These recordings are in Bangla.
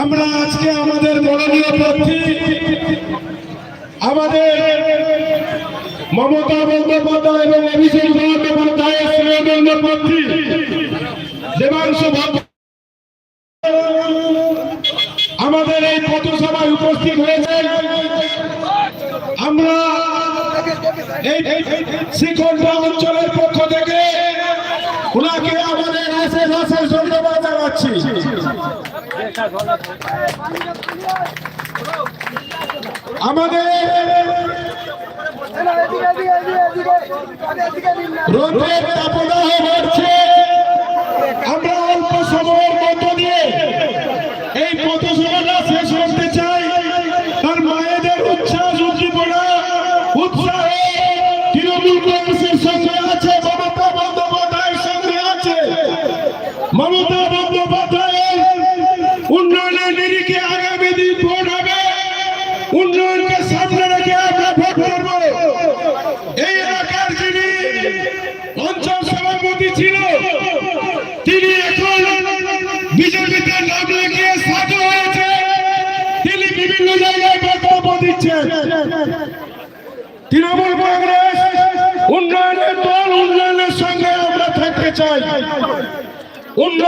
আমরা আজকে আমাদের মনোনীয় প্রার্থী, আমাদের মমতা বন্দ্যোপাধ্যায় এবং অভিষেক বন্দ্যোপাধ্যায়ের শ্রেয়দণ্ড প্রার্থী আমাদের এই পথসভায় উপস্থিত হয়েছেন। আমরা শ্রীকন্ঠা অঞ্চলের পক্ষ থেকে ওনাকে আমাদের অশেষ ধন্যবাদ জানাচ্ছি। আমাদের রোদের তাপদাহ আমরা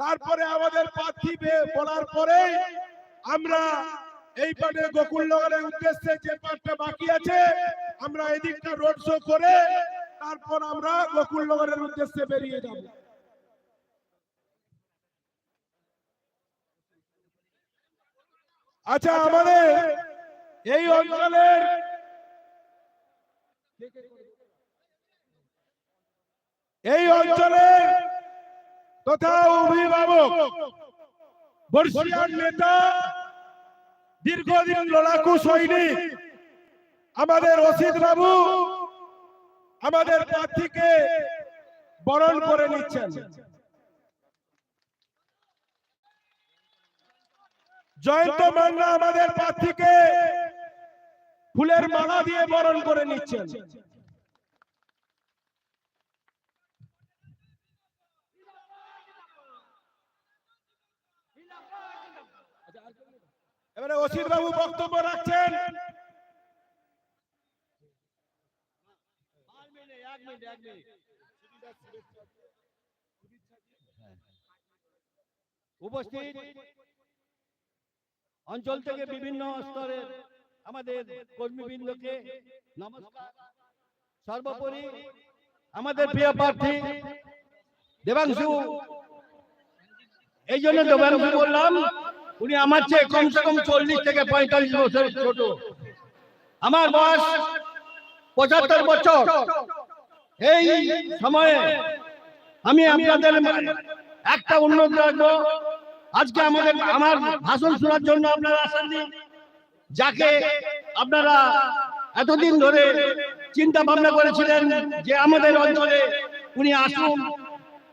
তারপরে আমাদের প্রার্থী বলার পরেই আমরা এই পাটে গোকুলনগরের উদ্দেশ্যে যে পাটটা বাকি আছে, আমরা এদিকটা রোড শো করে তারপর আমরা গোকুলনগরের উদ্দেশ্যে বেরিয়ে যাব। আচ্ছা আমাদের এই অঞ্চলের এই অঞ্চলের তথা অভিভাবক বর্ষিয়ান নেতা, দীর্ঘদিন লড়াকু সৈনিক, আমাদের অসিত বাবু, আমাদের প্রার্থীকে বরণ করে নিচ্ছেন। জয়ন্ত মান্না আমাদের প্রার্থীকে ফুলের মালা দিয়ে বরণ করে নিচ্ছেন। এবারে অসিত বাবু বক্তব্য রাখছেন। উপস্থিত অঞ্চল থেকে বিভিন্ন স্তরের আমাদের কর্মীবৃন্দকে নমস্কার। সর্বোপরি আমাদের প্রিয় প্রার্থী দেবাংশু। এই জন্য দেবাংশু বললাম উনি আমার চেয়ে কমসে কম চল্লিশ থেকে পঁয়তাল্লিশ বছর ছোট। আমার বয়স পঁচাত্তর বছর। এই সময়ে আমি আপনাদের একটা উন্নত রাখব। আজকে আমাদের আমার ভাষণ শোনার জন্য আপনারা আসেননি। যাকে আপনারা এতদিন ধরে চিন্তা ভাবনা করেছিলেন যে আমাদের অঞ্চলে উনি আসুন,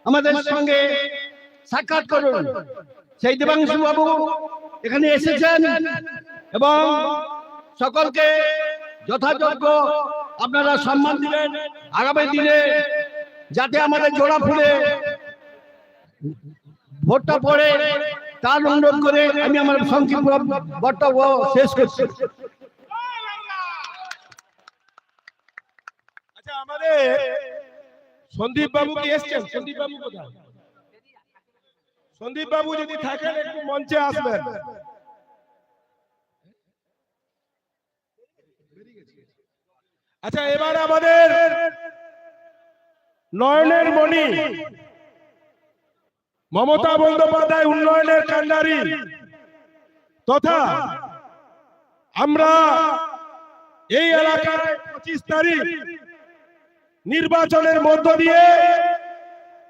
আমাদের সঙ্গে সাক্ষাৎ করুন। সেই দেবাংশু বাবু এখানে এসেছেন এবং সকলকে যথাযোগ্য আপনারা সম্মান দিলেন আগামী দিনে যাতে আমাদের জোড়া ফুলে ভোটটা পড়ে তার অনুরোধ করে আমি আমার সংক্ষিপ্ত বক্তব্য শেষ করছি। আচ্ছা আমাদের সন্দীপ বাবু কি এসছেন? সন্দীপ বাবু কোথায়? সন্দীপ বাবু যদি থাকেন একটু মঞ্চে আসবেন। আচ্ছা এবার আমাদের নয়নের মণি। মমতা বন্দ্যোপাধ্যায় উন্নয়নের কান্ডারি। তথা আমরা এই এলাকার পঁচিশ তারিখ নির্বাচনের মধ্য দিয়ে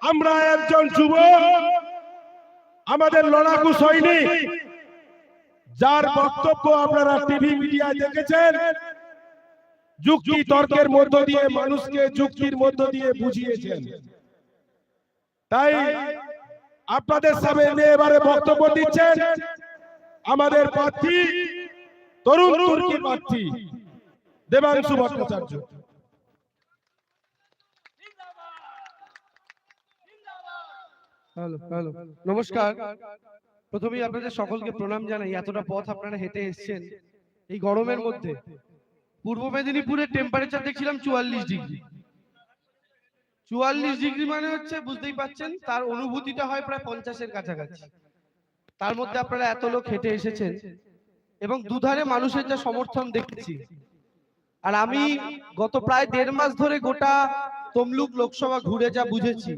আমরা একজন যুবক আমাদের লড়াকু সৈনিক যার বক্তব্য আপনারা টিভি মিডিয়ায় দেখেছেন যুক্তি তর্কের মধ্য দিয়ে মানুষকে যুক্তির মধ্য দিয়ে বুঝিয়েছেন। তাই আপনাদের সামনে এবারে বক্তব্য দিচ্ছেন আমাদের প্রার্থী তরুণ তুর্কি প্রার্থী দেবাংশু ভট্টাচার্য। হ্যালো হ্যালো নমস্কার। প্রথমেই আপনাদের সকলকে প্রণাম জানাই। এতটা পথ আপনারা হেঁটে এসেছেন এই গরমের মধ্যে। পূর্ব মেদিনীপুরের টেম্পারেচার দেখছিলাম চুয়াল্লিশ ডিগ্রি চুয়াল্লিশ ডিগ্রি মানে হচ্ছে বুঝতেই পাচ্ছেন তার অনুভূতিটা হয় প্রায় পঞ্চাশের কাছাকাছি। তার মধ্যে আপনারা এত লোক হেঁটে এসেছেন এবং দুধারে মানুষের যা সমর্থন দেখেছি। আর আমি গত প্রায় দেড় মাস ধরে গোটা তমলুক লোকসভা ঘুরে যা বুঝেছি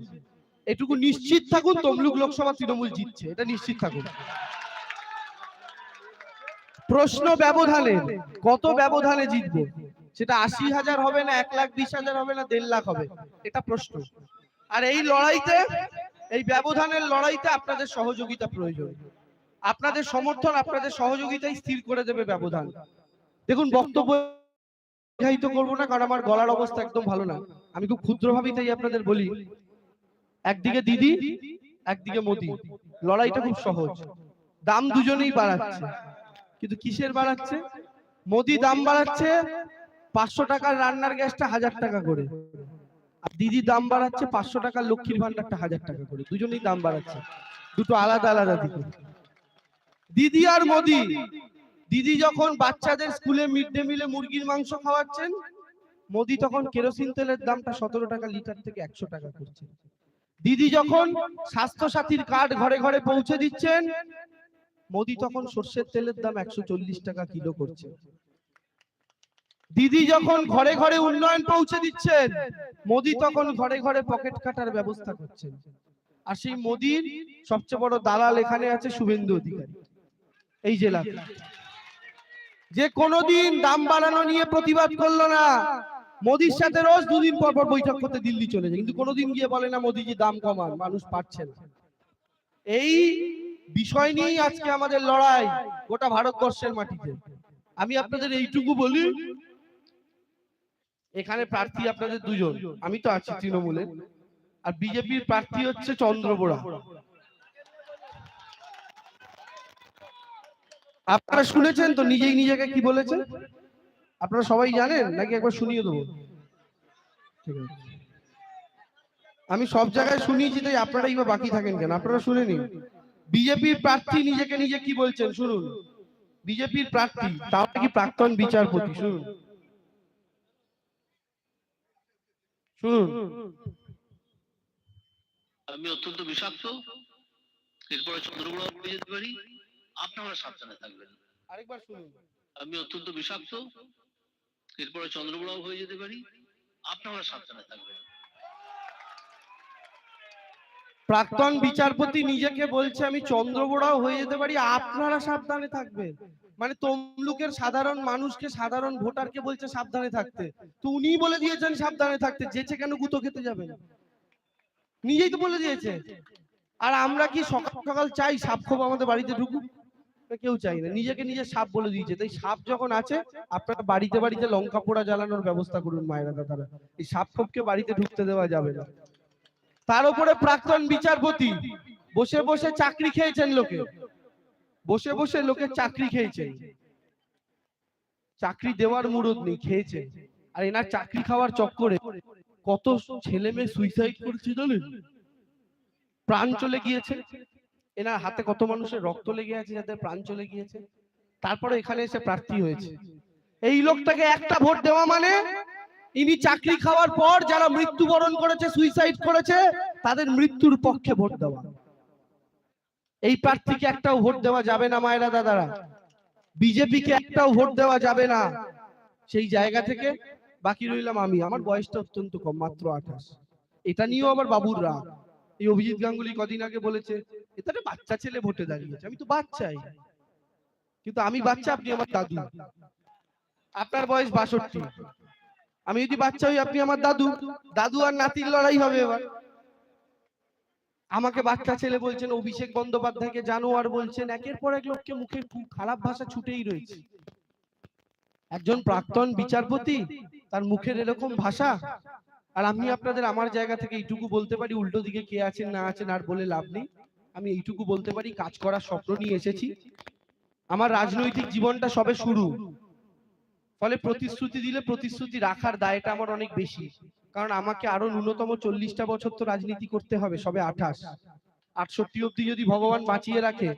এটুকু নিশ্চিত থাকুন তমলুক লোকসভা তৃণমূল জিতছে। এটা নিশ্চিত থাকুন। প্রশ্ন ব্যবধানে কত ব্যবধানে জিতবো? সেটা আশি হাজার হবে না এক লাখ বিশ হাজার হবে না দেড় লাখ হবে? এটা প্রশ্ন। আর এই লড়াইতে এই ব্যবধানের লড়াইতে আপনাদের সহযোগিতা প্রয়োজন। আপনাদের সমর্থন আপনাদের সহযোগিতাই স্থির করে দেবে ব্যবধান। দেখুন বক্তব্য করব না কারণ আমার গলার অবস্থা একদম ভালো না। আমি খুব ক্ষুদ্রভাবেই তাই আপনাদের বলি। একদিকে দিদি একদিকে মোদি। লড়াইটা খুব সহজ। দাম দুজনেই বাড়াচ্ছে। কিন্তু কিসের বাড়াচ্ছে? মোদি দাম বাড়াচ্ছে পাঁচশো টাকার রান্নার গ্যাসটা হাজার টাকা করে। আর দিদি দাম বাড়াচ্ছে পাঁচশো টাকার লক্ষ্মীর ভান্ডারটা হাজার টাকা করে। দুজনেই দাম বাড়াচ্ছে। দুটো আলাদা আলাদা দিকে। দিদি আর মোদি। দিদি যখন বাচ্চাদের স্কুলে মিড ডে মিলে মুরগির মাংস খাওয়াচ্ছেন মোদি তখন কেরোসিন তেলের দামটা সতেরো টাকা লিটার থেকে একশো টাকা করছে। দিদি যখন স্বাস্থ্য সাথীর কার্ড ঘরে ঘরে পৌঁছে দিচ্ছেন, মোদি তখন সর্ষের তেলের দাম একশো চল্লিশ টাকা কিলো করছে। দিদি যখন ঘরে ঘরে উন্নয়ন পৌঁছে দিচ্ছেন, মোদি তখন ঘরে ঘরে পকেট কাটার ব্যবস্থা করছেন। আর সেই মোদির সবচেয়ে বড় দালাল এখানে আছে শুভেন্দু অধিকারী, এই জেলা। যে কোনোদিন দাম বাড়ানো নিয়ে প্রতিবাদ করল না মোদির সাথে রোজ দুদিন পর পর বৈঠক করতে দিল্লি চলে যায়। কিন্তু কোনোদিন গিয়ে বলে না মোদিজি দাম কমান মানুষ পাচ্ছে না। এই বিষয় নিয়েই আজকে আমাদের লড়াই গোটা ভারতবর্ষের মাটিতে। আমি আপনাদের এইটুকু বলি এখানে প্রার্থী আপনাদের দুজন। আমি তো আছি তৃণমূলে। আর বিজেপির প্রার্থী হচ্ছে চন্দ্র চন্দ্রবোড়া আপনারা শুনেছেন তো নিজেই নিজেকে কি বলেছেন? আপনারা সবাই জানেন? নাকি একবার শুনিয়ে দেবো? ঠিক আছে। আমি সব জায়গায় শুনিয়েছি তাই আপনারাই বা বাকি থাকেন কেন? আপনারা শুনে নিন। বিজেপির প্রার্থী নিজেকে নিজে কি বলছেন? শুনুন। বিজেপির প্রার্থী তাও কি প্রাক্তন বিচারপতি? শুনুন। শুনুন। আমি অত্যন্ত বিষাক্ত। এরপরে চন্দ্রগুড়া হয়ে যেতে পারি। আপনারা সাবধানে থাকবেন। আরেকবার শুনুন। আমি অত্যন্ত বিষাক্ত। এরপরে চন্দ্রগুড়াও হয়ে যেতে পারি। আপনারা সাবধানে থাকবেন। প্রাক্তন বিচারপতি নিজেকে বলছে, আমি চন্দ্রবোড়াও হয়ে যেতে পারি। আপনারা সাবধানে থাকবেন। মানে তমলুকের সাধারণ মানুষকে, সাধারণ ভোটারকে বলছে সাবধানে থাকতে। তো উনি বলে দিয়েছেন সাবধানে থাকতে, যেচে কেন গুতো খেতে যাবেন? নিজেই তো বলে দিয়েছে। আর আমরা কি সকাল সকাল চাই সাপ খোপ আমাদের বাড়িতে ঢুকুক? কেউ চাই না। নিজেকে নিজে সাপ বলে দিয়েছে। তাই সাপ যখন আছে, আপনারা বাড়িতে বাড়িতে লঙ্কা পোড়া জ্বালানোর ব্যবস্থা করুন মায়েরা দাদারা। এই সাপ খোপকে বাড়িতে ঢুকতে দেওয়া যাবে না। তার উপরে প্রাক্তন বিচারপতি বসে বসে চাকরি খেয়েছেন লোকে। বসে বসে লোকে চাকরি খেয়েছেন। চাকরি দেওয়ার মুরদ নেই, খেয়েছেন। আর এনার চাকরি খাওয়ার চক্করে কত ছেলে মেয়ে সুইসাইড করেছে জানেন? প্রাণ চলে গিয়েছে। এনার হাতে কত মানুষের রক্ত লেগে আছে, যাদের প্রাণ চলে গিয়েছে। তারপরে এখানে এসে প্রার্থী হয়েছে। এই লোকটাকে একটা ভোট দেওয়া মানে ইনি চাকরি খাওয়ার পর যারা মৃত্যুবরণ করেছে, সুইসাইড করেছে, তাদের মৃত্যুর পক্ষে ভোট দেওয়া। এই প্রার্থীকে একটাও ভোট দেওয়া যাবে না, মায়েরা দাদারা। বিজেপিকে একটাও ভোট দেওয়া যাবে না। সেই জায়গা থেকে বাকি রইলাম আমি। আমার বয়সটা অত্যন্ত কম, মাত্র আঠাশ। এটা নিয়েও আমার বাবুর রাগ। এই অভিজিৎ গাঙ্গুলি কদিন আগে বলেছে এটা বাচ্চা ছেলে ভোটে দাঁড়িয়েছে, আমি তো বাচ্চাই। কিন্তু আমি বাচ্চা, আপনি আমার দাদু। আপনার বয়স বাষট্টি। আমি যদি বাচ্চা হই, আপনি আমার দাদু। দাদু আর নাতির লড়াই হবে এবার। আমাকে বাচ্চা ছেলে বলছেন, অভিষেক বন্দ্যোপাধ্যায়কে জানোয়ার বলছেন, একের পর এক লোককে মুখে খুব খারাপ ভাষা ছুটেই রয়েছে। একজন প্রাক্তন বিচারপতি, তার মুখের এরকম ভাষা আর আমি আপনাদের আমার জায়গা থেকে এইটুকু বলতে পারি, উল্টো দিকে কে আছেন, না আছেন, আর বলে লাভ নেই। আমি এইটুকু বলতে পারি, কাজ করার স্বপ্ন নিয়ে এসেছি। আমার রাজনৈতিক জীবনটা সবে শুরু। ফলে প্রতিশ্রুতি দিলে প্রতিশ্রুতি রাখার দায়টা আমার অনেক বেশি। কারণ আমাকে আরও ন্যূনতম চল্লিশটা বছর তো রাজনীতি করতে হবে, সবে আঠাশ। আটষট্টি অব্দি যদি ভগবান বাঁচিয়ে রাখে,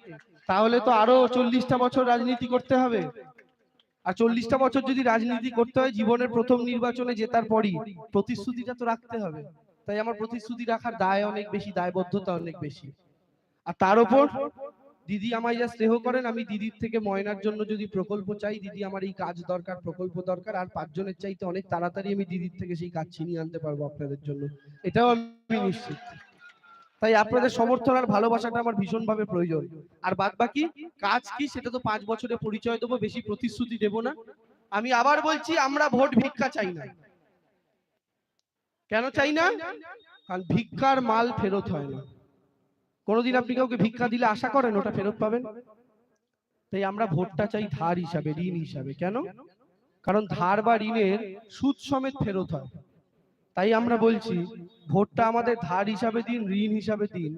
তাহলে তো আরও চল্লিশটা বছর রাজনীতি করতে হবে। আর চল্লিশটা বছর যদি রাজনীতি করতে হয়, জীবনের প্রথম নির্বাচনে জেতার পরই প্রতিশ্রুতিটা তো রাখতে হবে। তাই আমার প্রতিশ্রুতি রাখার দায় অনেক বেশি, দায়বদ্ধতা অনেক বেশি। আর তার উপর দিদি আমায় যা স্নেহ করেন, আমি দিদির থেকে ময়নার জন্য যদি প্রকল্প চাই, দিদি আমার এই কাজ দরকার, প্রকল্প দরকার, আর পাঁচজনের চাইতে অনেক তাড়াতাড়ি আমি দিদির থেকে সেই কাজ ছিনিয়ে আনতে পারব আপনাদের জন্য। এটাও আমি নিশ্চিত। তাই আপনাদের সমর্থন আর ভালোবাসাটা আমার ভীষণভাবে প্রয়োজন। আর বাদ বাকি কাজ কি সেটা তো পাঁচ বছরে পরিচয় দেবো বেশি প্রতিশ্রুতি দেব না। আমি আবার বলছি আমরা ভোট ভিক্ষা চাই না। কেন চাই না? কারণ ভিক্ষার মাল ফেরত হয় না। কোনোদিন আপনি কাউকে ভিক্ষা দিলে আশা করেন ওটা ফেরত পাবেন? তাই আমরা ভোটটা চাই ধার হিসাবে ঋণ হিসাবে। কেন? কারণ ধার বা ঋণের সুদ সমেত ফেরত হয়। তাই আমরা বলছি, ভোটটা আমাদের ধার হিসাবে দিন, ঋণ হিসাবে দিন।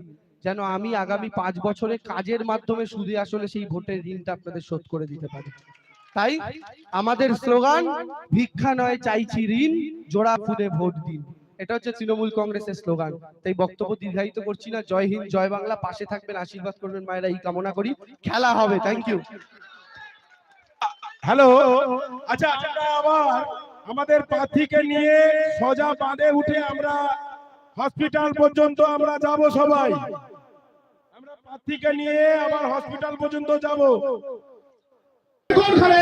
যেন আমি আগামী পাঁচ বছরে কাজের মাধ্যমে সুদে আসলে সেই ভোটের ঋণটা আপনাদের শোধ করে দিতে পারি। তাই আমাদের স্লোগান, ভিক্ষা নয়, চাইছি ঋণ, জোড়া ফুদে ভোট দিন। এটা হচ্ছে তৃণমূল কংগ্রেসের স্লোগান। তাই বক্তব্য দীর্ঘায়িত করছি না। জয় হিন্দ, জয় বাংলা। পাশে থাকবেন, আশীর্বাদ করবেন মায়েরা, এই কামনা করি। খেলা হবে। থ্যাংক ইউ হ্যালো আচ্ছা আবার আমাদের প্রার্থীকে নিয়ে সোজা বাঁধে উঠে আমরা হসপিটাল পর্যন্ত আমরা যাব সবাই। আমরা প্রার্থীকে নিয়ে আবার হসপিটাল পর্যন্ত যাব। ঘরে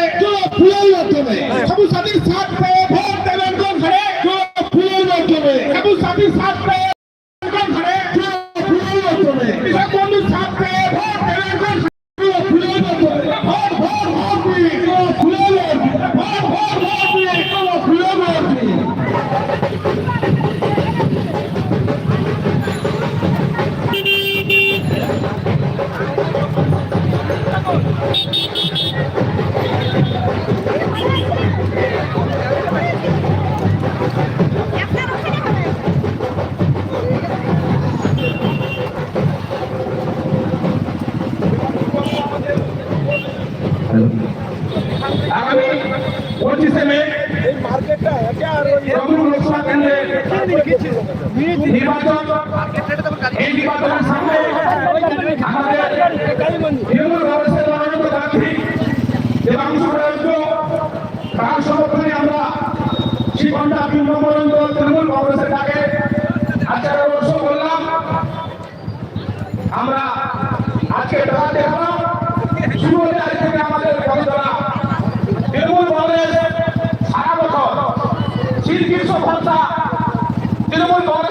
তৃণমূল কংগ্রেস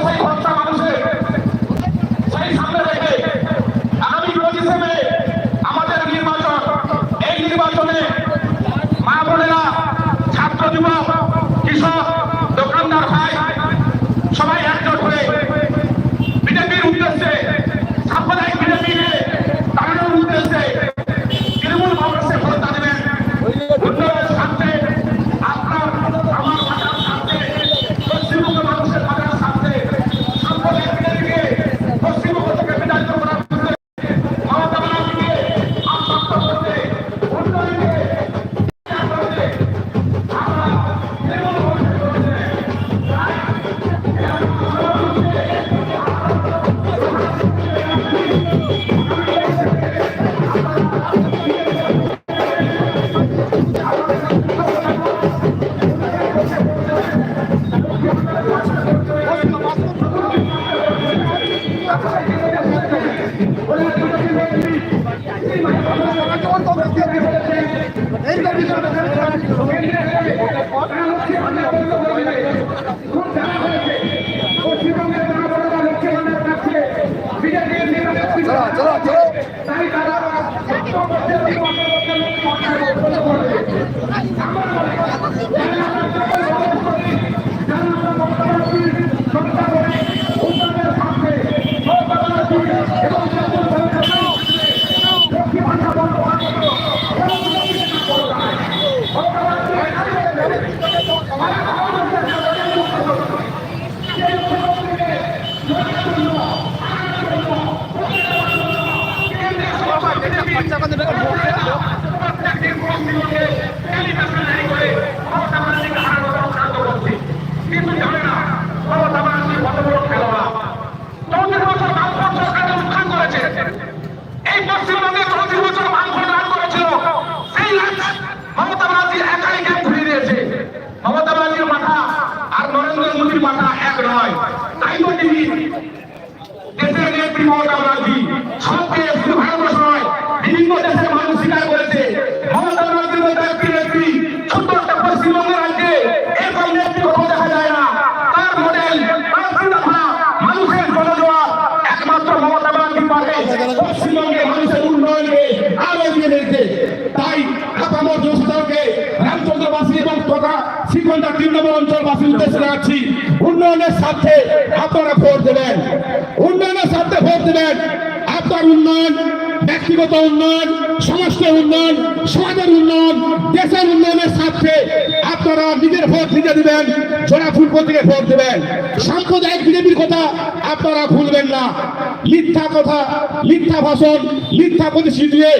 আমরা যারা আমরা মমতা ব্যানার্জির সরকার করে উন্নয়নের স্বার্থে মমতা ব্যানার্জি এবং জাতীয় সরকার লক্ষ্মী ভান্ডার বন্ধ করার জন্য এবং লক্ষ্মী ভান্ডার বন্ধ করায়। মমতা ব্যানার্জি হারিয়ে দেবে। আর আমাদের সেই মুখ্যমন্ত্রীকে ধরার জন্য, আনার জন্য, কেন্দ্রীয় সরকার বিজেপি প্রত্যেকটি পশ্চিমবঙ্গে টেলিভিশন জারি করে মমতা ব্যানার্জিকে হারানোর চক্রান্ত করছে। কিন্তু জানে না মমতা ব্যানার্জি কত বড় খেলোয়াড়। চৌত্রিশ বছর বামফ্রন্ট সরকারকে উত্থান করেছে। এই পশ্চিমবঙ্গে চৌত্রিশ বছর বামফ্রন্ট রাজ করেছিল। সেই রাজ মমতা ব্যানার্জি একাই জ্ঞান ঘুরিয়ে দিয়েছে। মমতা ব্যানার্জির মাথা আর নরেন্দ্র মোদীর মাথা এক নয়। তাই তো তিনি দেশের নেত্রী মমতা ব্যানার্জি সবকে শুধু ভারতবর্ষ নয় বিভিন্ন দেশের মানুষ স্বীকার করেছে মমতা ব্যানার্জির মতো একটি নেত্রী ছোট্ট একটা পশ্চিমবঙ্গের রাজ্যে এরকম নেত্রী কোথাও দেখা যায় না তার মডেল তার চিন্তাধারা মানুষের জনজোয়ার একমাত্র মমতা ব্যানার্জি পারে পশ্চিমবঙ্গের মানুষের উন্নয়নকে আরও এগিয়ে নিতে তাই আপামর জনসাধারণকে রামচন্দ্রবাসী এবং তথা তৃণমূল অঞ্চলবাসীর উদ্দেশ্যে রাখছি উন্নয়নের স্বার্থে আপনারা ভোট দেবেন। উন্নয়নের স্বার্থে ভোট দেবেন। আপনার উন্নয়ন ব্যক্তিগত উন্নয়ন সমস্ত উন্নয়ন সমাজের উন্নয়ন দেশের উন্নয়নের স্বার্থে আপনারা নিজের ভোট নিজে দিবেন জোড়া ফুল প্রতীকে ভোট দেবেন। সাম্প্রদায়িক বিজেপির কথা আপনারা ভুলবেন না। মিথ্যা কথা মিথ্যা ভাষণ মিথ্যা প্রতিশ্রুতি দিয়ে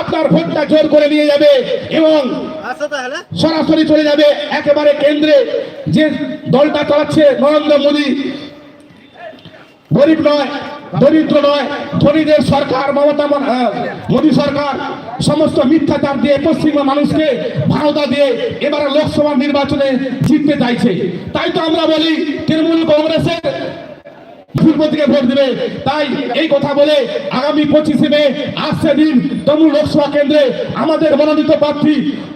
আপনার ভোটটা জোর করে নিয়ে যাবে এবং সরাসরি চলে যাবে একেবারে কেন্দ্রে। যে দলটা চালাচ্ছে নরেন্দ্র মোদী গরিব নয় দরিদ্র নয়, ধনীদের সরকার, মমতা মোদী সরকার, সমস্ত মিথ্যাচার দিয়ে পশ্চিমবঙ্গ মানুষকে ভারতা দিয়ে এবারে লোকসভা নির্বাচনে জিততে চাইছে। তাই তো আমরা বলি, তৃণমূল কংগ্রেসের তাই এই কথা বলে আগামী পঁচিশে মে আসছে দিন তমুল লোকসভা কেন্দ্রে আমাদের মনোনীত প্রার্থী,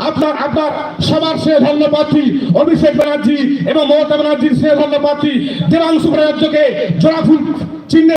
আপনার আপনার সবার সে ধন্য প্রার্থী অভিষেক ব্যানার্জি এবং মমতা ব্যানার্জির সে ধন্য প্রার্থী দেবাংশু ব্যানার্জকে জোড়াফুল চিহ্নে